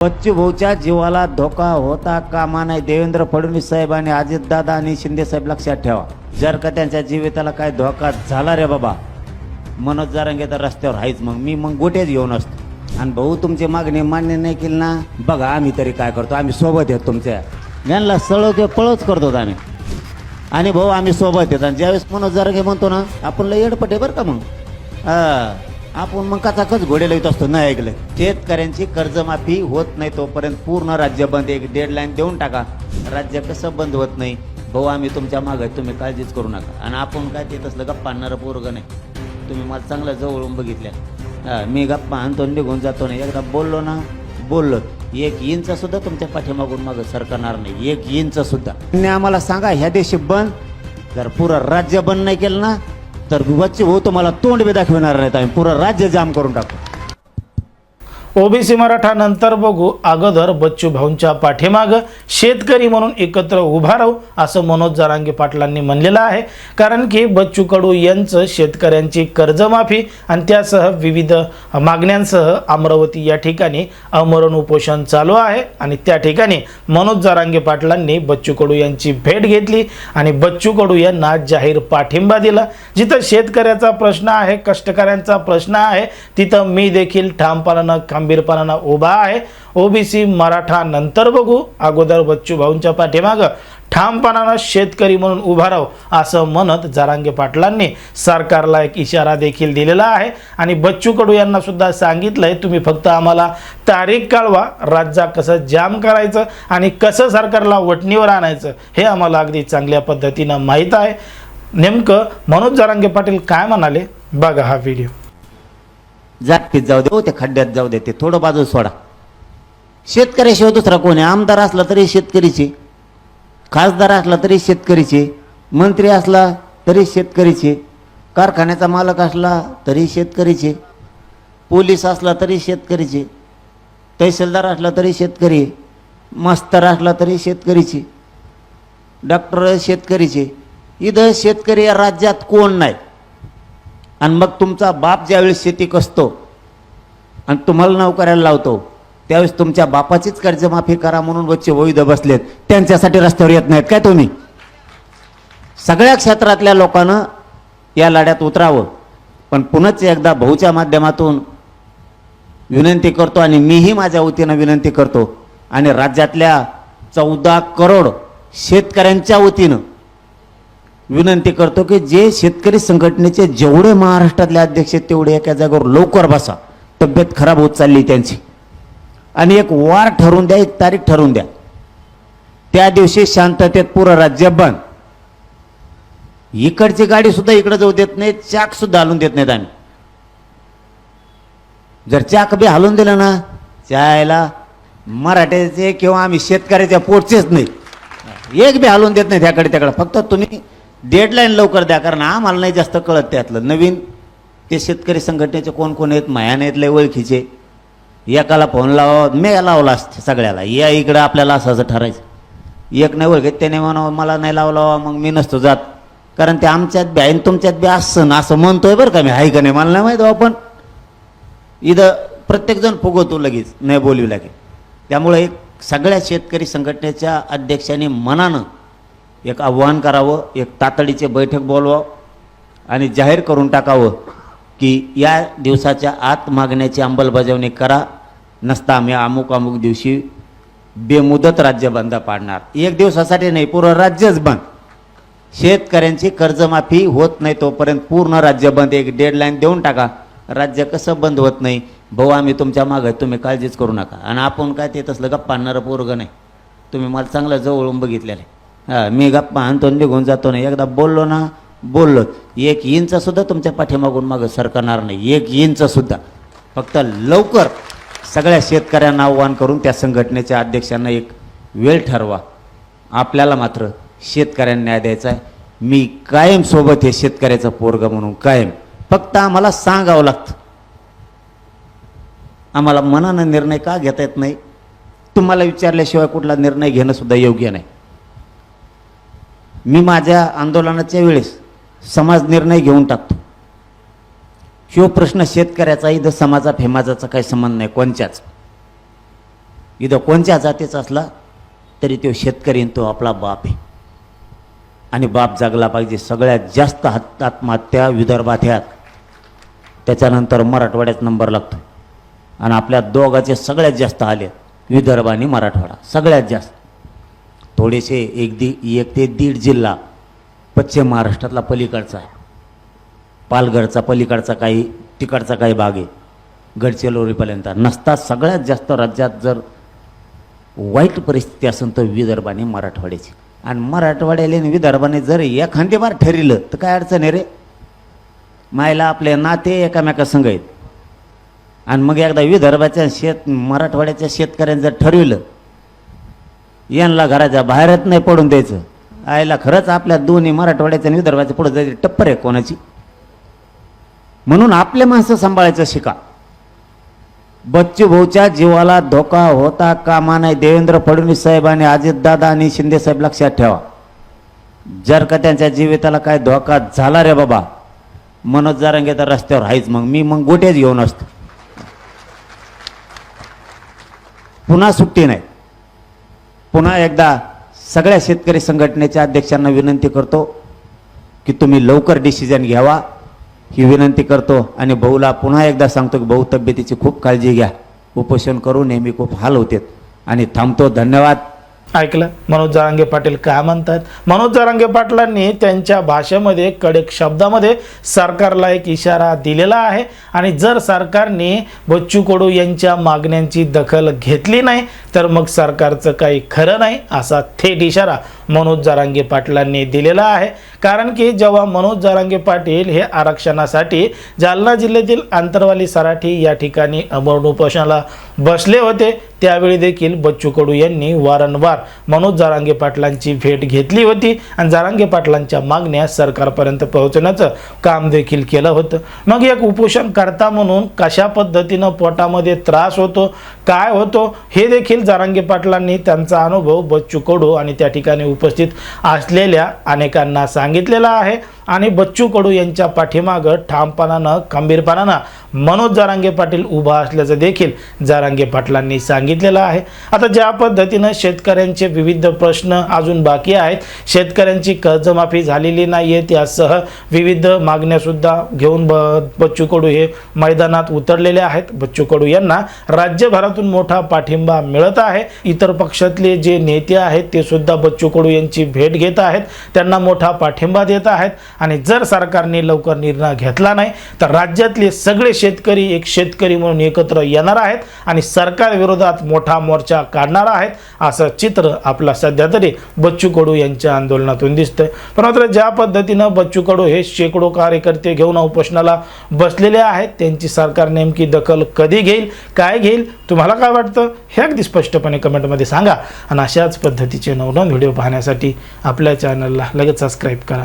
बच्चू भाऊच्या जीवाला धोका होता कामा नाही देवेंद्र फडणवीस साहेब आणि अजितदादा आणि शिंदे साहेब लक्षात ठेवा. जर का त्यांच्या जीविताला काय धोका झाला रे बाबा मनोज जारंगे तर रस्त्यावर आहेच मग. मी मग गोटेच घेऊन असतो. आणि भाऊ तुमची मागणी मान्य नाही केली ना? बघा आम्ही तरी काय करतो? आम्ही सोबत येतो तुमच्या. यांना सळव पळच करतो आम्ही. आणि भाऊ आम्ही सोबत येतो आणि ज्यावेळेस मनोज जारंगे म्हणतो ना आपण लय येडपटे बरं का मग? हा. आपण मग कचाकच घोडे लावत असतो? नाही ऐकलं. शेतकऱ्यांची कर्जमाफी होत नाही तोपर्यंत पूर्ण राज्य बंद एक डेडलाईन देऊन टाका. राज्य कसं बंद होत नाही? भाऊ आम्ही तुमच्या मागे आहे, तुम्ही काळजीच करू नका. आणि आपण काय ते तसलं गप्पा आणणारं पोरग नाही. तुम्ही मला चांगलं जवळून बघितल्या. मी गप्पा आणतो निघून जातो नाही एकदा बोललो ना बोललो. एक इंच सुद्धा तुमच्या पाठीमागून मागं सरकणार नाही. एक इंच सुद्धा. आम्हाला सांगा ह्या देशी बंद. जर पुरं राज्य बंद नाही केलं ना तर बच्चे भाऊ तुम्हाला तोंड बी दाखविणार नाहीत आम्ही. पुरं राज्य जाम करून टाकू. ओबीसी मराठा नंतर बघू. अगोदर बच्चू भाऊंच्या पाठीमागं शेतकरी म्हणून एकत्र उभा राहू असं मनोज जरांगे पाटलांनी म्हणलेलं आहे. कारण की बच्चू कडू यांचं शेतकऱ्यांची कर्जमाफी आणि त्यासह विविध मागण्यांसह अमरावती या ठिकाणी अमरण उपोषण चालू आहे. आणि त्या ठिकाणी मनोज जरांगे पाटलांनी बच्चू कडू यांची भेट घेतली आणि बच्चू कडू यांना जाहीर पाठिंबा दिला. जिथं शेतकऱ्याचा प्रश्न आहे कष्टकऱ्यांचा प्रश्न आहे तिथं मी देखील ठामपणानं खंबीरपणानं उभा आहे. ओबीसी मराठा नंतर बघू. अगोदर बच्चू भाऊंच्या पाठीमागं ठामपणानं शेतकरी म्हणून उभा राहू असं म्हणत जरांगे पाटलांनी सरकारला एक इशारा देखील दिलेला आहे. आणि बच्चू कडू यांना सुद्धा सांगितलंय तुम्ही फक्त आम्हाला तारीख कळवा राज्यात कसं जाम करायचं आणि कसं सरकारला वटणीवर आणायचं हे आम्हाला अगदी चांगल्या पद्धतीनं माहीत आहे. नेमकं मनोज जरांगे पाटील काय म्हणाले? बघा हा व्हिडिओ जागतीत जाऊ दे हो त्या खड्ड्यात जाऊ दे ते थोडं बाजू सोडा. शेतकऱ्याशिवाय दुसरा कोण आहे? आमदार असला तरी शेतकरीचे. खासदार असला तरी शेतकरीचे. मंत्री असला तरी शेतकरीचे. कारखान्याचा मालक असला तरी शेतकरीचे. पोलीस असला तरी शेतकरीचे. तहसीलदार असला तरी शेतकरी. मास्तर असला तरी शेतकरीचे. डॉक्टर शेतकरीचे. इथं शेतकरी या राज्यात कोण नाही? आणि मग तुमचा बाप ज्यावेळेस शेती कसतो आणि तुम्हाला नोकऱ्याला लावतो त्यावेळेस तुमच्या बापाचीच कर्जमाफी करा म्हणून वच्चे वैध बसलेत. त्यांच्यासाठी रस्त्यावर येत नाहीत काय तुम्ही? सगळ्या क्षेत्रातल्या लोकांना या लढ्यात उतरावं. पण पुनच एकदा भाऊच्या माध्यमातून विनंती करतो आणि मीही माझ्या वतीनं विनंती करतो. आणि राज्यातल्या चौदा करोड शेतकऱ्यांच्या वतीनं विनंती करतो की जे शेतकरी संघटनेचे जेवढे महाराष्ट्रातले अध्यक्ष आहेत तेवढे एका जागेवर लवकर बसा. तब्येत खराब होत चालली त्यांची. आणि एक वार ठरवून द्या एक तारीख ठरवून द्या. त्या दिवशी शांततेत पुरं राज्य बंद. इकडची गाडी सुद्धा इकडे जाऊ देत नाही चाक सुद्धा हलून देत नाहीत आम्ही. जर चाक बी हलून दिलं ना चायला मराठ्याचे किंवा आम्ही शेतकऱ्याच्या पोटचेच नाही. एक बी हलून देत नाही त्याकडे त्याकडे. फक्त तुम्ही डेडलाईन लवकर द्या कारण आम्हाला नाही जास्त कळत त्यातलं. नवीन ते शेतकरी संघटनेचे कोण कोण आहेत? मायाने आहेत लय ओळखीचे. एकाला फोन लावा मी लावला असते सगळ्याला. या इकडं आपल्याला असं असं ठरायचं. एक नाही ओळखीत त्याने म्हणावं मला नाही लावला मग मी नसतो जात. कारण ते आमच्यात बी आहे तुमच्यात बी असं ना असं म्हणतोय बरं का मी. आहे का नाही? मला नाही माहीत हो आपण. इथं प्रत्येकजण फुगवतो लगेच नाही बोलू लागेल त्यामुळे एक सगळ्या शेतकरी संघटनेच्या अध्यक्षांनी मनानं एक आव्हान करावं एक तातडीचे बैठक बोलवावं आणि जाहीर करून टाकावं की या दिवसाच्या आत मागण्याची अंमलबजावणी करा नसता आम्ही अमुक अमुक दिवशी बेमुदत राज्य बंद पाडणार. एक दिवसासाठी नाही पूर्ण राज्यच बंद. शेतकऱ्यांची कर्जमाफी होत नाही तोपर्यंत पूर्ण राज्य बंद. एक डेडलाईन देऊन टाका. राज्य कसं बंद होत नाही? भाऊ आम्ही तुमच्या मागं तुम्ही काळजीच करू नका. आणि आपण काय ते तसलं गप्पा आणणारं पोरगं नाही. तुम्ही मला चांगलं जवळून बघितलेलं आहे. मी गप्पा आणतो निघून जातो ना. एकदा बोललो ना बोललो. एक इंच सुद्धा तुमच्या पाठीमागून मागं सरकणार नाही. एक इंच सुद्धा. फक्त लवकर सगळ्या शेतकऱ्यांना आव्हान करून त्या संघटनेच्या अध्यक्षांना एक वेळ ठरवा. आपल्याला मात्र शेतकऱ्यांना न्याय द्यायचा आहे. मी कायम सोबत आहे शेतकऱ्याचं पोरग म्हणून कायम. फक्त आम्हाला सांगावं लागतं. आम्हाला मनानं निर्णय का घेता येत नाही? तुम्हाला विचारल्याशिवाय कुठला निर्णय घेणं सुद्धा योग्य नाही. मी माझ्या आंदोलनाच्या वेळेस समाज निर्णय घेऊन टाकतो. शिव प्रश्न शेतकऱ्याचा इथं समाजा फेमाजाचा काही संबंध नाही कोणच्याच. इथं कोणत्या जातीचा असला तरी तो शेतकरी तो आपला बाप आहे. आणि बाप जागला पाहिजे सगळ्यात जास्त हात आत्महत्या विदर्भात ह्यात. त्याच्यानंतर मराठवाड्यात नंबर लागतो आणि आपल्या दोघाचे सगळ्यात जास्त आले विदर्भ आणि मराठवाडा सगळ्यात जास्त. थोडेसे एक दि एक ते दीड जिल्हा पश्चिम महाराष्ट्रातला पलीकडचा आहे. पालघरचा पलीकडचा काही तिकडचा काही भाग आहे. गडचिरोलीपर्यंत नसता सगळ्यात जास्त राज्यात जर वाईट परिस्थिती असेल तर विदर्भाने मराठवाड्याची. आणि मराठवाड्याला आणि विदर्भाने जर एखादी बार ठरलं तर काय अडचण आहे रे? मायला आपले नाते एकामेकासंग आहेत. आणि मग एकदा विदर्भाच्या शेत मराठवाड्याच्या शेतकऱ्यांनी जर ठरविलं यांना घराच्या बाहेरच नाही पडून द्यायचं. आईला खरंच आपल्या दोन्ही मराठवाड्याच्या आणि विदर्भाच्या पुढे जायची टप्पर आहे कोणाची? म्हणून आपले माणसं सांभाळायचं शिका. बच्चू भाऊच्या जीवाला धोका होता कामा नाही देवेंद्र फडणवीस साहेब आणि अजितदादा आणि शिंदे साहेब लक्षात ठेवा. जर का त्यांच्या जीविताला काय धोका झाला रे बाबा मनोज जारंगे तर रस्त्यावर आहेच मग. मी मग गोट्याच घेऊन असतो. पुन्हा सुट्टी नाही. पुन्हा एकदा सगळ्या शेतकरी संघटनेच्या अध्यक्षांना विनंती करतो की तुम्ही लवकर डिसिजन घ्यावा. ही विनंती करतो आणि भाऊला पुन्हा एकदा सांगतो की भाऊ तब्येतीची खूप काळजी घ्या. उपोषण करू नेहमी खूप हाल होतात. आणि थांबतो. धन्यवाद. ऐकलं? मनोज जारांगे पाटील काय म्हणतात? मनोज जारांगे पाटलांनी त्यांच्या भाषेमध्ये कडक शब्दामध्ये सरकारला एक इशारा दिलेला आहे. आणि जर सरकारने बच्चू कडू यांच्या मागण्यांची दखल घेतली नाही तर मग सरकारचं काही खरं नाही असा थेट इशारा मनोज जारांगे पाटलांनी दिलेला आहे. कारण की जेव्हा मनोज जारांगे पाटील हे आरक्षणासाठी जालना जिल्ह्यातील आंतरवाली सराठी या ठिकाणी अमरण उपोषणाला बसले होते त्यावेळी देखील बच्चू कडू यांनी वारंवार मनोज जारांगे पाटलांची भेट घेतली होती आणि जारांगे पाटलांच्या मागण्या सरकारपर्यंत पोहोचण्याचं काम देखील केलं होतं. मग एक उपोषण करता म्हणून कशा पद्धतीनं पोटामध्ये त्रास होतो काय होतो हे देखील जारांगे पाटलांनी त्यांचा अनुभव बच्चू कडू आणि त्या ठिकाणी उपस्थित असलेल्या अनेकांना सांग सांगितलेला आहे. आणि बच्चू कडू यांच्या पाठीमागं ठामपणानं खंबीरपणानं मनोज जारांगे पाटील उभा असल्याचं देखील जारांगे पाटलांनी सांगितलेलं आहे. आता ज्या पद्धतीनं शेतकऱ्यांचे विविध प्रश्न अजून बाकी आहेत शेतकऱ्यांची कर्जमाफी झालेली नाही आहे त्यासह विविध मागण्यासुद्धा घेऊन ब बच्चू कडू हे मैदानात उतरलेले आहेत. बच्चू कडू यांना राज्यभरातून मोठा पाठिंबा मिळत आहे. इतर पक्षातले जे नेते आहेत ते सुद्धा बच्चू कडू यांची भेट घेत आहेत. त्यांना मोठा पाठिंबा देत आहेत. आणि जर सरकारने लवकर निर्णय घेतला नाही तर राज्यातले सगळे शेतकरी एक शेतकरी म्हणून एकत्र येणार आहेत आणि सरकार विरोधात मोठा मोर्चा काढणार आहेत असं चित्र आपला सध्या तरी बच्चू कडू यांच्या आंदोलनातून दिसतंय. पण मात्र ज्या पद्धतीनं बच्चू कडू हे शेकडो कार्यकर्ते घेऊन उपोषणाला बसलेले आहेत त्यांची सरकार नेमकी दखल कधी घेईल काय घेईल तुम्हाला काय वाटतं हे अगदी स्पष्टपणे कमेंटमध्ये सांगा. आणि अशाच पद्धतीचे नवनवीन व्हिडिओ पाहण्यासाठी आपल्या चॅनलला लगेच सबस्क्राईब करा.